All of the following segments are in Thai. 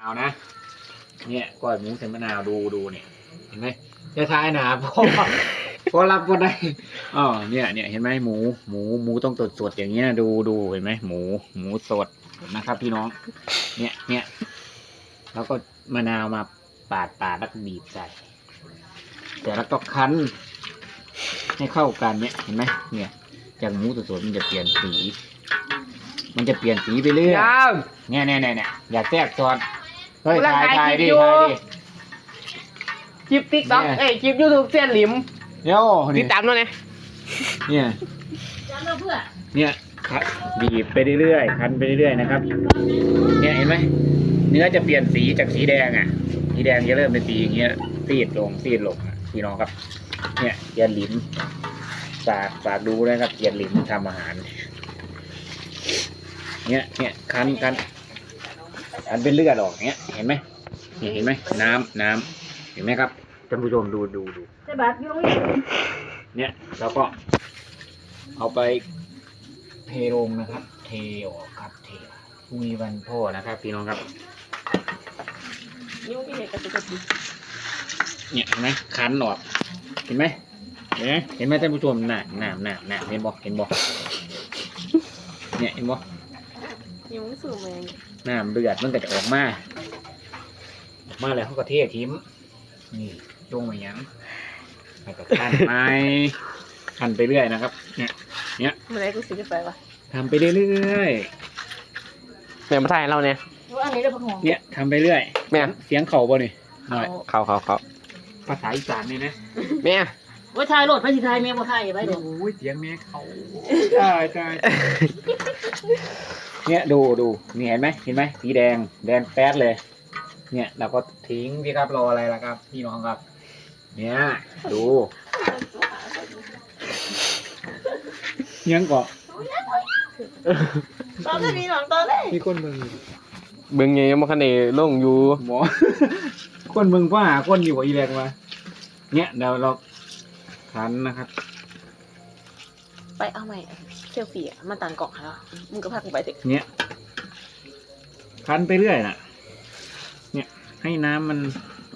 มะนาวนะ เนี่ยก้อยหมูใส่มะนาวดูดูเนี่ย เห็นไหมจะทายหนาพอพอรับก็ได้อ๋อเนี่ยเนี่ยเห็นไหมหมูหมูหมูต้องสดสดๆอย่างเงี้ยดูดูเห็นไหมหมู หมูสดนะครับ พี่น้อง เนี่ยเนี่ยแล้วก็มะนาวมาปาดปาดแล้วก็บีบใส่แต่แล้วก็คั้น ให้เข้ากันเนี่ยเห็นไหมเนี่ยจากหมูสดๆมันจะเปลี่ยนสี มันจะเปลี่ยนสีไปเรื่อยยังเนี่ยเนี่ยเนี่ยเนี่ยอย่าแทรกซ้อน เฮ้ยกำลังถ่ายถ่ายถ่ายดิคลิปอยู่ถ่ายดิ คลิปติ๊กต็อกเนี่ย เอ้ยคลิปยูทูบเส้นหลิมเดี๋ยวตินี่ดตามด้วยนะเนี่ยจะเลือกเพื่อเนี่ยคัดบีบไปเรื่อยๆคันไปเรื่อยๆนะครับ เนี่ยเห็นไหมเนื้อจะเปลี่ยนสีจากสีแดงอะ สีแดงจะเริ่มเป็นสีอย่างเงี้ยซีดลงซีดลงอะพี่น้องครับ เนี่ยเกียนหลิมฝากฝากดูด้วยครับเกียนหลิมทำอาหาร เนี่ยเนี่ยคันคัน คันเป็นเลือดออกเนี้ย เห็นไหมเนี่ยเห็นไหมน้ำน้ำเห็นไหมครับท่านผู้ชมดูดูดูใช่บัตรยุ่งอีกเนี่ยเราก็ เอาไปเทลงนะครับ เทออกครับเทออกพรุ่งนี้วันพ่อนะครับ พี่น้องครับ ยุ่งที่เหตุกับตัวจริงเนี่ยเห็นไหมคันออกเห็นไหมเห็นไหมเห็นไหมท่านผู้ชมน่ะน่ะน่ะน่ะเห็นบอกเห็นบอกเนี่ยเห็นบอก ยุ่งสูงแมงน้ำเลือดมันก็จะออกมาออกมาแล้วเขาก็เททิ้มนี่จงไว้หยังแล้วก็คันไปคันไปเรื่อยนะครับเนี่ยเมื่อไรกูซื้อไปวะทำไปเรื่อยแม่มาถ่ายให้เราเนี่ยว่าอันนี้เราเป็นของๆเนี่ยทำไปเรื่อย แม่เสียงเข่าบ่นี่หน่อยเขาเขาเขาภาษาอีสานนี่นะแม่ว่าชายโหลดพระสิทายแม่บ่ทายอย่าไปเดี๋ยวโอ้ยเสียงแม่เขาใช่ใช่ เนี่ยดูดูนี่เห็นไหมเห็นไหมสีแดงแดงแป๊ดเลย เนี่ยเราก็ทิ้งพี่ครับรออะไรล่ะครับ พี่น้องครับ เนี่ยดูยังเกาะตอนนี้หลังตอนนี้มีคนมึงเบิ่งไงมาคันเดลงอยู่หมอคนมึงก็หาคนอยู่กับอีแรงมาเนี่ยเดี๋ยวเราคันนะครับ ไปเอาใหม่เซลฟี่อะมาต่างกล่องแล้วมึงก็พากูไปเถอะเนี่ยคันไปเรื่อยน่ะ เนี่ย ให้น้ำมัน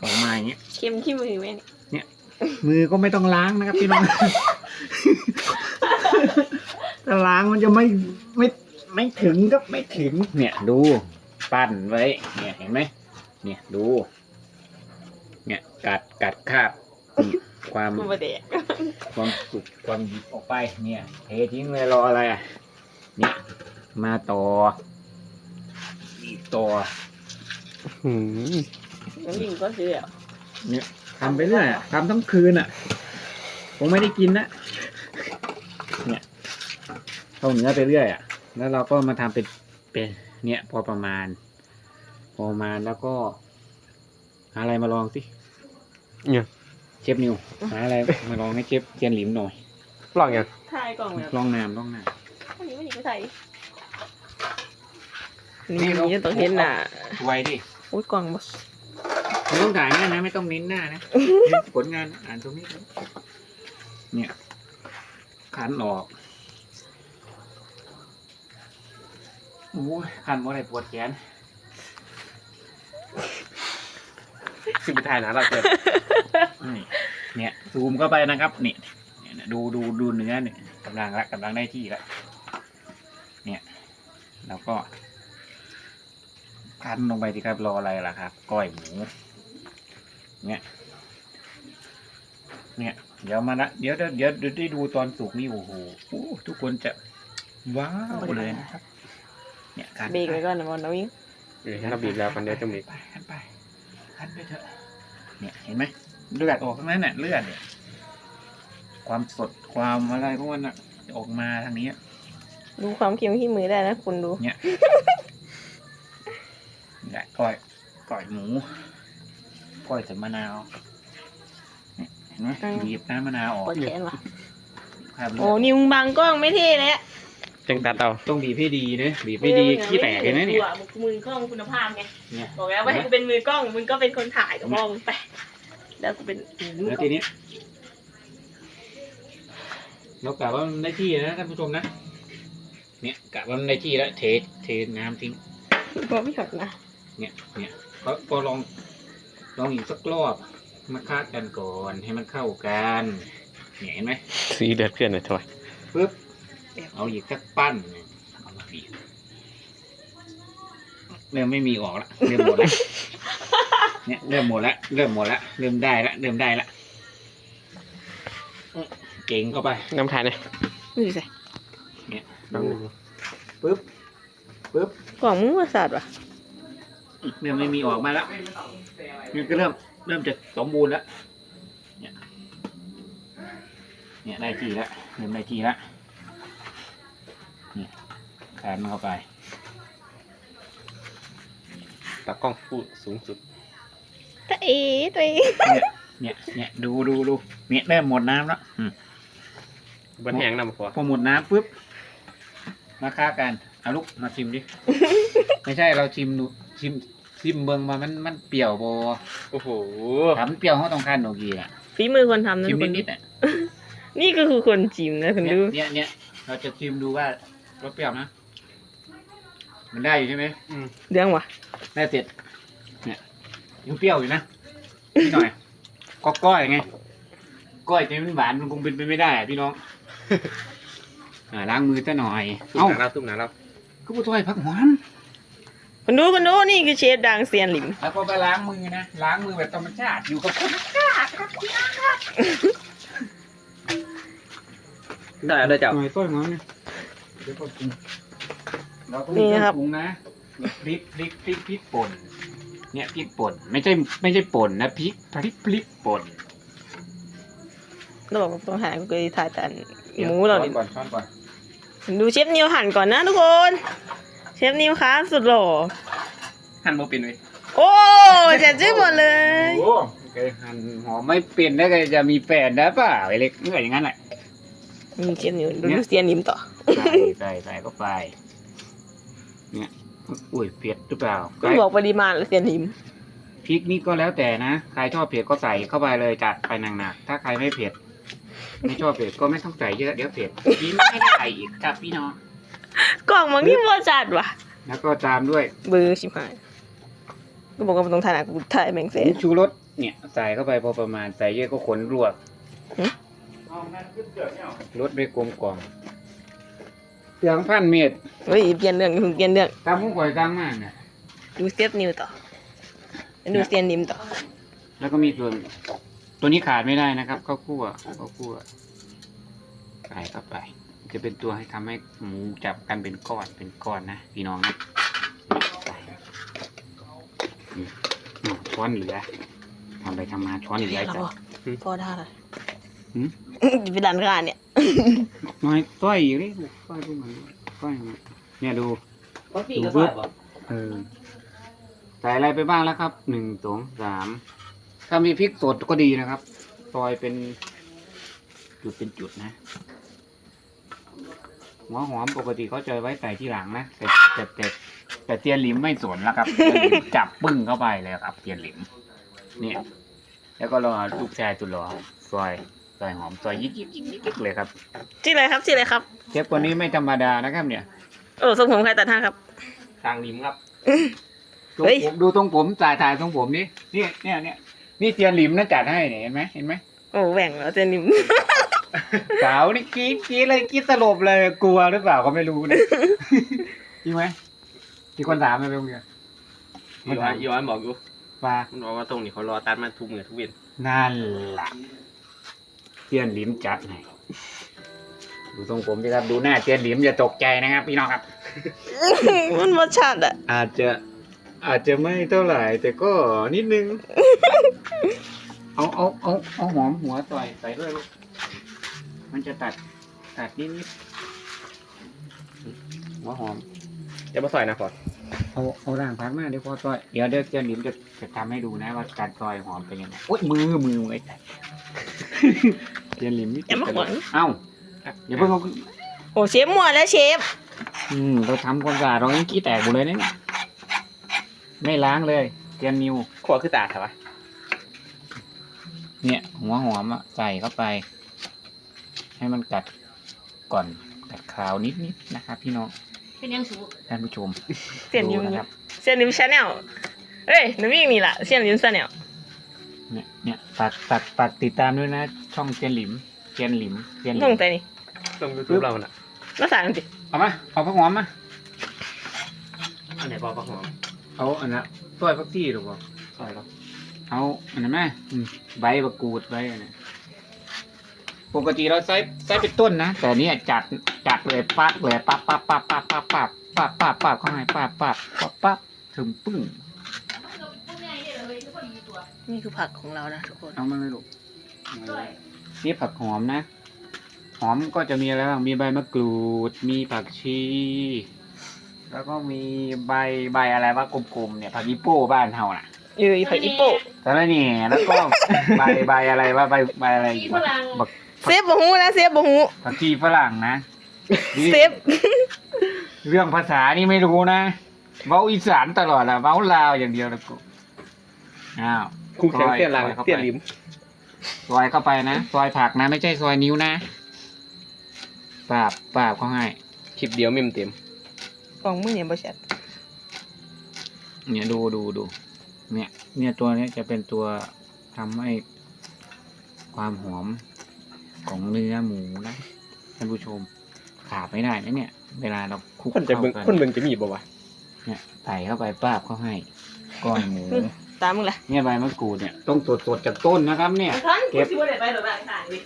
ออกมาอย่างเงี้ยเค็มขี้มือแม่นี่มือก็ไม่ต้องล้างนะครับพี่น้องถ้าล้างมันจะไม่ไม่ไม่ถึงก็ไม่ถึง เนี่ยดู ปั้นไว้ เนี่ยเห็นไหมเนี่ยดู เนี่ยกัดกัดคาบนี่ ความกูมาเด็กความสุกความดิบออกไป เนี่ยเททิ้งเลยรออะไรอะเนี่ยมาต่ออีกต่อหืมน้ำยิงก็ซื้ออะเนี่ยทำไปเรื่อยอะทำทั้งคืนอะผมไม่ได้กินนะเนี่ยเข้าเนื้อไปเรื่อยอะ แล้วเราก็มาทำเป็นเป็นเนี่ย พอประมาณ พอประมาณแล้วก็หาอะไรมาลองสิเนี่ย เชฟนิวหาอะไรมาลองให้เชฟเจียนหลิมหน่อยลองยังทายกล่องแล้วลองน้ำลองน้อันนี้ไม่ดีก็ใส่นี่นี่ต้องเห็นหน้าำไวดิอุ้ยกล่องบ่ไม่ต้องถ่ายหน้านะ ไม่ต้องเน้นหน้านะเน้นผลงานอ่านตรงนี้ครับเนี่ยขันออกโอ้ยขันว่าอะไรปวดแขน สิบถ่ายนะเราเกิดนี่เนี่ยซูมเข้าไปนะครับนี่เนี่ยนะดูดูดูเนื้อเนี่ยกำลังละกำลังได้ที่ละเนี่ยแล้วก็คั้นลงไปสิครับรออะไรล่ะครับก้อยหมูเนี่ยเนี่ยเดี๋ยวมาละเดี๋ยวเดี๋ยวเดี๋ยวเดี๋ยวได้ดูตอนสุกนี่โอ้โหโอ้ทุกคนจะว้าวเลยนะครับเนี่ยคั้นเบรกไว้ก่อนนะบอลน้องยิงเออเราบีบแล้วกันเดี๋ยวจะมีไปคั้นไป คั้นไปเถอะ เนี่ยเห็นไหมเลือดออกทั้งนั้นน่ะเลือดเนี่ย ความสดความอะไรพวกมันน่ะจะออกมาทางนี้อะดูความเค็มขี้มือได้นะคุณดูเนี่ยนี่แหละก้อยก้อยหมูก้อยใส่มะนาวเนี่ยเห็นไหมบีบน้ำมะนาวออกปวดแขนว่ะ ครับโอ้นิวบังกล้องไม่เท่เลยอะ จังตัดเอาต้องบีบให้ดีนะบีบให้ดีขี้แตกเลยนะเนี่ยมือกล้องคุณภาพไงเนี่ย บอกแล้วว่าให้กูเป็นมือกล้องมึงก็เป็นคนถ่ายกับมองไปแล้วกูเป็นมือแล้วกล้ทีองนี้เรากะว่ามันได้ที่นะท่านผู้ชมนะ เนี่ยกะว่ามันได้ที่แล้วเทเทน้ำทิ้งก็ไม่หยดนะเนี่ย เนี่ยพอพอลอง ลองอีกสักรอบ มาคาดกันก่อนให้มันเข้ากัน เนี่ยเห็นไหมสีเดือดเพื่อนหน่อยทำไมปึ๊บ เอาอีกสักปั้นหนึ่งเอามาบีบเริ่มไม่มีออกละเริ่มหมดละเนี่ยเริ่มหมดละเริ่มหมดละเริ่มได้ละเริ่มได้ละเก่งเข้าไปน้ำทานเนี่ยไม่ใช่ดูปึ๊บปึ๊บกล่องมึงว่าสัตว์วะเริ่มไม่มีออกมาแล้วนี่ก็เริ่มเริ่มจะสมบูรณ์แล้วเนี่ยเนี่ยได้ทีแล้วเริ่มได้ทีแล้วนี่ แขนมันเข้าไปตากล้องพูดสูงสุด ตัวเอ๋ตัวเอ๋เนี่ยเนี่ยดูดูดูเนี่ยเริ่มหมดน้ำแล้วอืมบนแห้งน้ำพอพอหมดน้ำปุ๊บมาค่ากันเอาลูกมาชิมดิ ไม่ใช่เราชิมดูชิมชิมเบิงมามันมันเปรี้ยวโบโอ้โหถามมันเปรี้ยวเขาต้องการโนกีอะฝีมือคนทำนะชิมทุกคนนิดๆอะนี่ก็คือคนจิมนะคุณเนี่ยดูเนี่ยเนี่ยเราจะชิมดูว่ารสเปรี้ยวนะ มันได้อยู่ใช่ไหมเรื่องวะได้เสร็จเนี่ยยังเปรี้ยวอยู่นะนิดหน่อยก็ก้อยไงก้อยจะไม่หวานมันคงเป็นไปไม่ได้อะพี่น้อง อ่าล้างมือซะหน่อยตุ้มเอ้าหนาเราตุ้มหนาเราก็ผู้ถ้อยพักหวานคุณดูคุณดูนี่คือเชฟดังเซียนหลิมแล้วก็ไปล้างมือนะล้างมือแบบธรรมชาติอยู่กับคนได้เลยจ้ะหน่อยต้อยมันเดี๋ยวก็กิน เราต้องมีเครื่องปรุงนะเนี่ยพริกพริกพริกพริกป่น เนี่ยพริกป่นไม่ใช่ไม่ใช่ป่นนะพริกพริกพริกป่นเราบอกว่าต้องหากูเคยถ่ายแต่หมูเราช้ดิอนก่อนช้อนก่อนดูเชฟนิวหั่นก่อนนะทุกคน เชฟนิวคะสุดหล่อหั่นโมเป็นเลยโอ้เจ็ดชื่อหมดเลยโอ้เคยหั่นหอมไม่เป็นแล้วก็จะมีแฟนได้เปล่าไอ้เล็กเมื่ออย่างนั้นแหละนี่เชฟนิวดูเซียนหลิมต่อใส่ใส่ใส่เข้าไป เนี่ยอุ้ยเผ็ดหรือเปล่าก็บอกปริมาณแล้วเซียนหลิมพริกนี่ก็แล้วแต่นะใครชอบเผ็ดก็ใส่เข้าไปเลยจัดไปหนักๆถ้าใครไม่เผ็ดไม่ชอบเผ็ดก็ไม่ต้องใส่เยอะเดี๋ยวเผ็ดกินไม่ได้อีกครับพี่น้องกล่องมันนี่บ่จัดว่ะ แล้วก็ตามด้วยเบอร์ชิบหายก็บอกว่ามันต้องถ่ายหนักกูถ่ายแมงเซ่ผงชูรสเนี่ยใส่เข้าไปพอประมาณใส่เยอะก็ขนรวกหึรสไม่กลมกล่อมเสียงพันเม็ดเฮ้ยเปลี่ยนเรื่องเพิ่งเปลี่ยนเรื่องตามมุ้งข่อยตั้งมากเนี่ยดูเซฟนิวต่อดูเซียนหลิมต่อแล้วก็มีส่วนตัวนี้ขาดไม่ได้นะครับข้าวคั่วข้าวคั่วใส่เข้าไป จะเป็นตัวให้ทำให้หมูจับกันเป็นก้อนเป็นก้อนนะพี่น้องนะใส่อืมอ้าวช้อนเหลือทำไปทำมาช้อนเหลือเราจ้ะบอกพอได้เลย หืมเป็นดันกานเนี่ยน้อยต้อยอยู่ดิต้อยพวกมันต้อยมันเนี่ยดูดูปุ๊บเออใส่อะไรไปบ้างแล้วครับหนึ่งสองสามถ้ามีพริกสดก็ดีนะครับซอยเป็นจุดเป็นจุดนะ หัวหอมปกติเขาจะไว้ใส่ที่หลังนะแต่แต่แต่แต่เตียนหลิมไม่สนแล้วครับเตียนหลิมจับปึ้งเข้าไปเลยครับ เตียนหลิม เนี่ย แล้วก็รอลูกชายตุลอซอย ซอยหอมซอยยิกยิกยิกยิกเลยครับชื่ออะไรครับชื่ออะไรครับ เชฟคนนี้ไม่ธรรมดานะครับเนี่ยเออทรงผมใครตัดให้ครับ ทางริมครับทรงเฮ้ย ผมดูตรงผมถ่ายถ่ายตรงผมนี่นี่เนี่ยเนี่ยนี่เตียนหลิมนะจัดให้เนี่ยเห็นไหมเห็นไหมโอ้แหว่งแล้วเซียนหลิม สาวนี่กรี๊ดกรี๊ดเลยกรี๊ดสลบเลยกลัวหรือเปล่าก็ไม่รู้นะจริงไหมที่คนถามมาเป็นไงอีวานอีวานบอกอยู่ว่ามันบอกว่าตรงนี้เขารอตัดมาทุกเมื่อทุกเวนนั่นล่ะ เตียนหลิมจัดให้ดูทรงผมสิครับดูหน้าเตียนหลิมอย่าตกใจนะครับ พี่น้องครับ มันรสชาติอะอาจจะอาจจะไม่เท่าไหร่ แต่ก็นิดนึง เอาเอาเอาเอาหอมหัวต่อยใส่ด้วยลูกมันจะตัดตัดนิดนิดหัวหอมจะมาซอยนะพอเอาเอาร่างพักมาเดี๋ยวพอต่อยเดี๋ยวเดี๋ยวเจนหลิมจะจะทำให้ดูนะว่าการซอยหอมเป็นยังไงโอ๊ยมือมือมือ ไอ้แต่เจนหลิมนี่อย่ามาหวังเอ้าอย่าเพิ่งเอาโอ้เชฟหมดแล้วเชฟ อืมเราทำความสะอาดเรายังขี้แตกหมดเลยนะเนี่ยไม่ล้างเลยเจนนิว ขวคือตาครับวะเนี่ย หัวหอมอะใส่เข้าไป ให้มันกัดก่อนกัดคราวนิดๆนะครับพี่น้องเป็นยังสูท่านผู้ชมเซียนหลิดูมนะครับเซียนหลิมชาแนลเอ้ยน้ำวิ่งนี่ล่ะเสียนลิ้นซะเนี่ย เนี่ยเนี่ยฝากฝากฝากติดตามด้วยนะ ช่องเจนหลิมเจนหลิมเจนหลิต้องมแต่นี่ลงยูทูบเราน่ะมาสานสิเอามาเอาผักหอมมาอันไหนบอกปะหอมเอาอันนั้นซอยผักชีหรือเปล่าซอยเราเอาอันนั้นไหมอืมใบมะกรูดไว้อันนั้นปกติเราใช้ใช้เป็นต้นนะแต่เนี่ยจัดจัดเลยปั๊บเลยปั๊บปั๊บปั๊บปั๊บปั๊บปั๊บปั๊บปั๊บปั๊บเข้าให้ปั๊บปั๊บปั๊บปั๊บถึงปึ้ง นี่คือผักของเรานะทุกคน เอามาเลยลูกนี่ผักหอมนะ หอมก็จะมีอะไรบ้าง มีใบมะกรูด มีผักชี แล้วก็มีใบใบอะไรว่ากลมๆเนี่ย ผักอีโป้บ้านเฮาน่ะเอออีผักอีโปะแต่ละนี่แล้วก็ ใบใบอะไรว่าใบใบอะไรอีกวะบักเซฟบ่ฮู้นะเซฟบ่ฮู้ผักชีฝรั่งนะนี่เซฟเรื่องภาษานี่ไม่รู้นะ เว้าอีสานตลอดอะเว้าลาวอย่างเดียวนะกูอ้าว คู่แข่งเตี้ยนหลังซอข้าไปเตี้ยนริมซอยเข้าไปนะซอยผักนะไม่ใช่ซอยนิ้วนะปาบปาบเขาให้คลิปเดียวเมมเต็มกล่องมึงเนี่ยบ่ชัดเนี่ยดูดูดูเนี่ย เนี่ยตัวเนี้ยจะเป็นตัวทำให้ความหอมของเนื้อหมูนะท่านผู้ชมขาดไม่ได้นะเนี่ย เวลาเราคลุกคนจะเข้าเบิ่งกันคนเบิ่งจะมีบ่วะเนี่ยใส่เข้าไปป้าบเขาให้ก้อนหมู ตามมึงล่ะเนี่ยใบมะกรูดเนี่ยต้องสดสดๆจากต้นนะครับ เนี่ย เก็บสิบ่ได้ไปหรอกบ้านขายดิ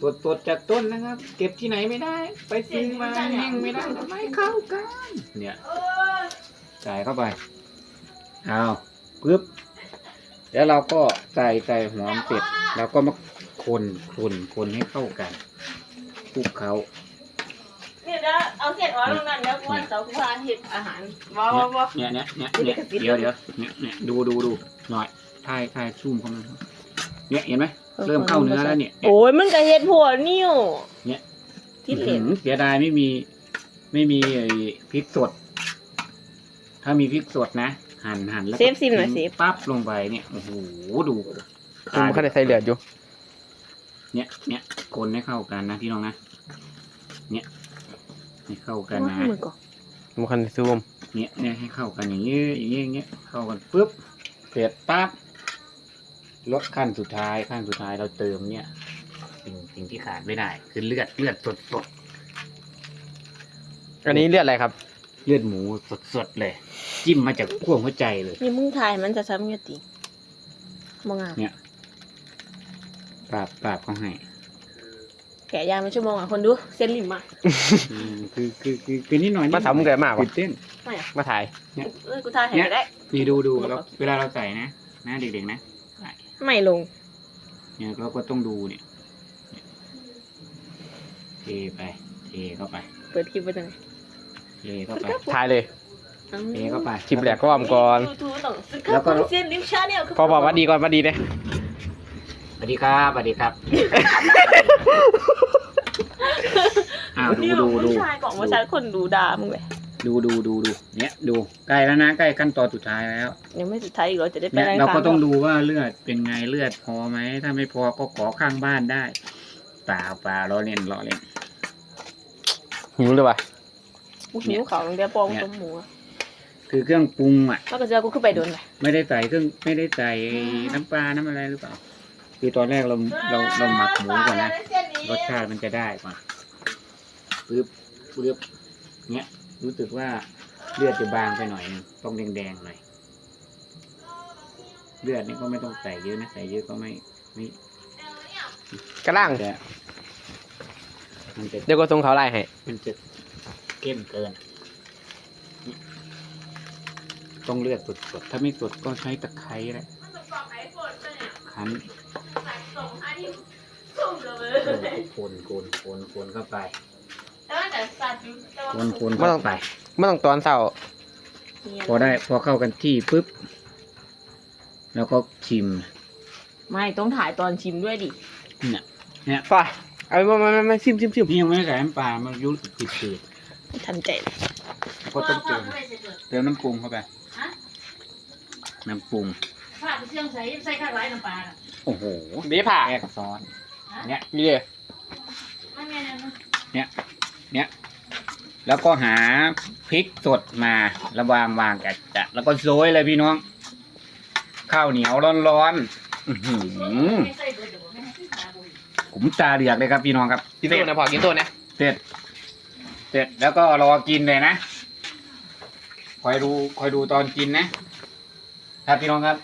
สดสดๆจากต้นนะครับ เก็บที่ไหนไม่ได้ ไปซื้อมาแห้งไม่ได้ไม่เข้ากัน เนี่ยเออใส่เข้าไปเอาปึ๊บแล้วเราก็ใส่ใส่หอมเสร็จเราก็มาคนคนคนให้เข้ากันคลุกเขา เนี่ยเดี๋ยวเอาเสร็จอ๋อตรงนั้นแล้ววันเสาร์กูพาเฮ็ดอาหารว้าวว้าวเนี่ยเนี่ยเนี่ยเนี่ยเดี๋ยวเดี๋ยวเนี่ยเนี่ยดูดูดูหน่อยถ่ายถ่ายซูมเข้ามาเนี่ยเห็นไหมเริ่มเข้าเนื้อแล้วเนี่ยเนี่ยโอ้ยมึงก็เฮ็ดผัวนิ้วเนี่ยที่เหลนอื้อหือเสียดายไม่มีไม่มีไอ้พริกสด ถ้ามีพริกสดนะ หั่นหั่นแล้วก็เซฟซิมหน่อยเซฟปั๊บลงไปเนี่ยโอ้โหดูผมก็ได้ใส่เลือดอยู่เนี่ยเนี่ยคนให้เข้ากันนะพี่น้องนะเนี่ย ให้เข้ากันนะมึงก่อนผมคันซูมเนี่ยเนี่ยให้เข้ากันอย่างเงี้ยอย่างเงี้ยอย่างเงี้ยเข้ากันปุ๊บเสร็จปั๊บลดขั้นสุดท้ายขั้นสุดท้ายเราเติมเนี่ยสิ่งสิ่งที่ขาดไม่ได้ คือเลือดเลือดสดสดอันนี้เลือดอะไรครับๆเลือดหมูสดสดๆเลย จิ้มมาจากขั้วหัวใจเลยนี่มึงถ่ายมันจะซ้ำเงี้ยติบ่งามเนี่ยปราบปราบเขาให้ แกะยามาชั่วโมงอะคนดูเส้นริมอะอืมคือคือคือคือนิดหน่อยนิดหมาน่อยทำมึงเกิดมากตื่วะนเต้นไม่อะมาถ่าย เอ้ยกูถ่ายให้ก็ได้ นี่ดูดูเราเวลาเราใส่นะนะเด็กๆนะ ไม่ลง เนี่ยเราก็ต้องดูเนี่ยเนี่ยเทไปเทเข้าไปเปิดคลิปไว้จังเทเข้าไปถ่ายเลย เทเข้าไป คลิปแรกก็วอมก่อน ทูๆต้องสึกแล้วก็เข้าเส้นริมชาเนี่ย พอบอกว่าดีก่อนว่าดีเนี่ยส วัสดีครับสวัสดีครับอ้าวดูดูดูผู้ชายกล่องผู้ชายคนดูด่ามึงเลยดูดูดูดูเนี่ยดูใกล้แล้วนะใกล้ขั้นตอนสุดท้ายแล้วยังไม่สุดท้ายอีกเหรอจะได้ไปเนี่ยแรงเราก็ทต้องดูว่าเลือดเป็นไงเลือดพอไหมถ้าไม่พอก็ขอข้างบ้านได้เปล่าเปล่าล้อเล่นล้อเล่นหิวเลยว่ะกูหิวเขาตรงเดียวปองเนี่ยต้มหมูอะคือเครื่องปรุงอะแล้วก็จะกูขึ้นไปโดนไหมไม่ได้ใส่เครื่องไม่ได้ใส่น้ำปลาน้ำอะไรหรือเปล่า คือตอนแรกเราเราเราหมักหมูก่อนนะรสชาติมันจะได้ก่อนปึ๊บปึ๊บเนี้ยรู้สึกว่าเลือดจะบางไปหน่อยนึงต้องแดงๆหน่อยเลือดนี่ก็ไม่ต้องใส่เยอะนะใส่เยอะก็ไม่ไม่กระล่างจะมันจะเดี๋ยวก็ส่งเขาไล่ให้มันจะเข้มเกิน ต้องเลือดสดๆถ้าไม่สดก็ใช้ตะไคร้แหละขัน เออคนคนคนคนเข้าไปคนคนเข้าไป ไม่ต้องตอนเศร้าพอได้พอเข้ากันที่ปุ๊บ แล้วก็ชิมไม่ต้องถ่ายตอนชิมด้วยดิเนี่ยป่ะเอามามามามาชิมชิมชิมนี่ยังไม่ได้ใส่น้ำปลามันยุ่สึกผิดทันใจๆก็ต้องเติมเติมน้ำปรุงเข้าไปน้ำปรุงผ้าไปเชื่องใส่ใส่ข้างไร้น้ำปลาน่ะ โอ้โหดีผ่าแยกซ้อนเนี่ยนี่เลยมันแม่นนะเนี่ยแล้วก็หาพริกสดมาระวางวางแกะจะแล้วก็โรยเลยพี่น้อง ข้าวเหนียวร้อนๆอื้อหือไม่ใส่เบิดเดี๋ยวไม่ให้ที่หาบุญผมตาเหลือกเลยครับพี่น้องครับกินตัวนะพอกินตัวนะเสร็จเสร็จแล้วก็รอกินเลยนะคอยดูคอยดูตอนกินนะครับพี่น้องครับ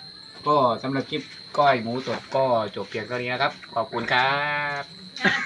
ก็สำหรับคลิป ก้อยหมูสดก็จบเพียงเท่านี้นะครับ ขอบคุณครับ